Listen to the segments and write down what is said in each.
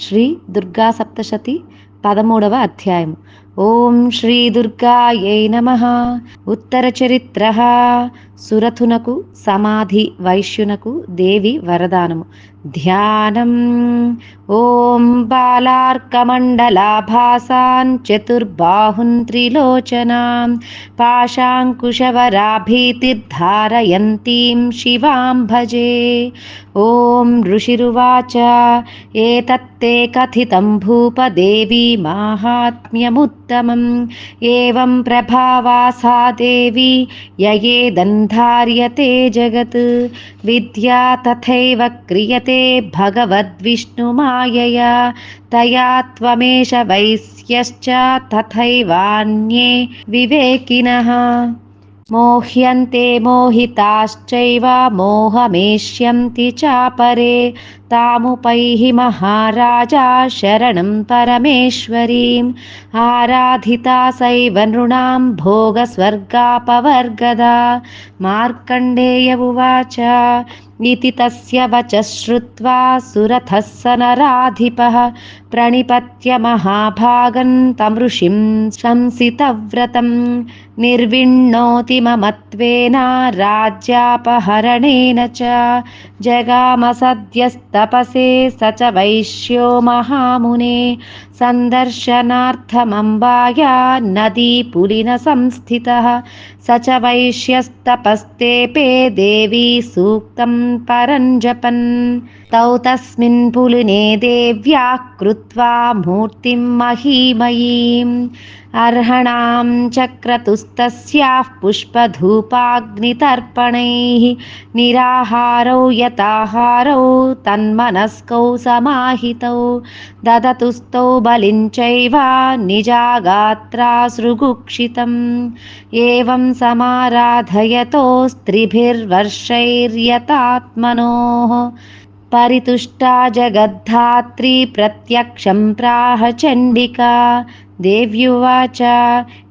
శ్రీ దుర్గా సప్తశతి పదమూడవ అధ్యాయం ఓం శ్రీ దుర్గాయై నమ. ఉత్తర చరిత్ర. సురథునకు సమాధి వైశ్యునకు దేవి వరదానము. ధ్యానం. ఓం బాలార్కమండలాభాసాన్ చతుర్బాహున్ త్రిలోచనాం. పాశాంకుశవరాభీతిర్ధారయంతీం శివాం భజే. ఓం ఋషిరువాచ. ఏతత్తే కథితం భూపదేవి उत्तमम्। एवं प्रभावा सा देवी यये दन्धार्यते जगत्। विद्या तथैव क्रियते भगवद्विष्णुमायया। तया त्वमेष वैश्यश्च तथैवान्ये विवेकिनः। मोह्यन्ते मोहिताश्चैव मोहमेष्यन्ति चापरे तामुपैहि महाराजा शरणं परमेश्वरीम् आराधिता सैव नृणां भोगस्वर्गापवर्गदा। मार्कण्डेय उवाच इति तस्य वचः श्रुत्वा सुरथः स नराधिपः प्रणिपत्य महाभागं तमृषिं शंसितव्रतं निर्विण्णोति ममत्वेन राज्यापहरणेन च। जगाम सद्यस्तपसे स च वैश्यो महामुने। सन्दर्शनार्थमम्बाया नदीपुलिनसंस्थितः। स च वैश्यस्तपस्तेपे देवी सूक्तं परञ्जपन्। तौ तस्मिन् पुलिने देव्याः कृत्वा मूर्तिं महीमयीम्। अर्हणां चक्रतुस्तस्याः पुष्पधूपाग्नितर्पणैः। निराहारौ यताहारौ तन्मनस्कौ समाहितौ। ददतुस्तौ बलिं चैव निजागात्रासृगुक्षितम् एवं समाराधयतो स्त्रिभिर्वर्षैर्यतात्मनोः। परितुष्टा जगद्धात्री प्रत्यक्षं प्राह चण्डिका। देव्युवाच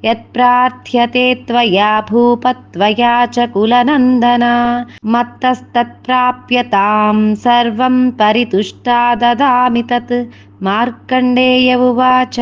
यत्प्रार्थ्यते त्वया भूपत्वया च कुलनन्दना। मत्तस्तत्प्राप्यतां सर्वं परितुष्टा ददामि तत् मार्कण्डेय उवाच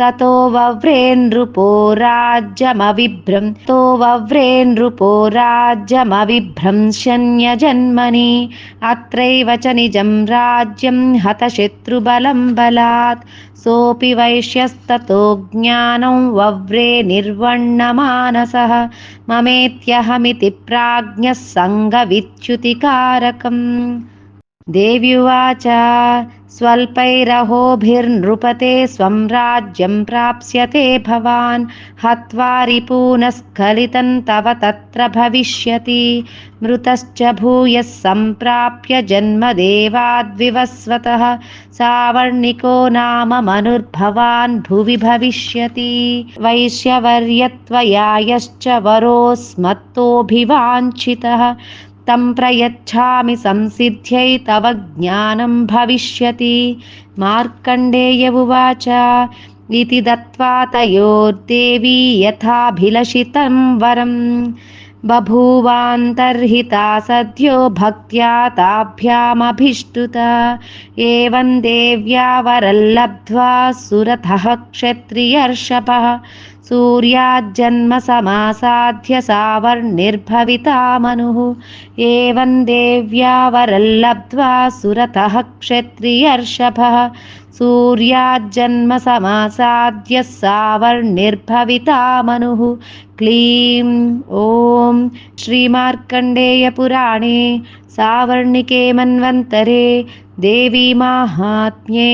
ततो वव्रे नृपो राज्यमविभ्रं। तो वव्रे नृपो राज्यमविभ्रंशन्यजन्मनि। अत्रैव च निजं राज्यं हतशत्रुबलं बलात्। सोऽपि वैश्यस्ततो ज्ञानं वव्रे निर्वण्णमानसः। ममेत्यहमिति प्राज्ञः सङ्गविच्युतिकारकम् देव्युवाच स्वल्पैरहोभिर्नृपते स्वं राज्यं प्राप्स्यते भवान्। हत्वा रिपूनस्खलितं तव तत्र भविष्यति। मृतश्च भूयः सम्प्राप्य जन्मदेवाद्विवस्वतः। सावर्णिको नाम मनुर्भवान् भुवि भविष्यति। वैश्यवर्यत्वया यश्च वरोऽस्मत्तोऽभिवाञ्छितः तं प्रयच्छामि संसिद्ध्यै तव ज्ञानं भविष्यति। मार्कण्डेय उवाच इति दत्त्वा तयोर्देवी यथाभिलषितं वरं बभूवान्तर्हिता सद्यो भक्त्या ताभ्यामभिष्टुता। एवं देव्या वरल्लब्ध्वा सुरथः क्षत्रियर्षभः। सूर्याज्जन्मसमासाध्य सावर्णिर्भविता मनुः। एवं देव्या वरल्लब्ध्वा सुरतः क्षत्रियर्षभः। सूर्याज्जन्मसमासाद्य सावर्णिर्भविता मनुः। क्लीं ॐ श्रीमार्कण्डेयपुराणे सावर्णिके मन्वन्तरे देवी माहात्म्ये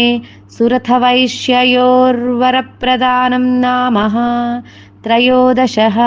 सुरथवैश्ययोर्वरप्रदानं नामः त्रयोदशः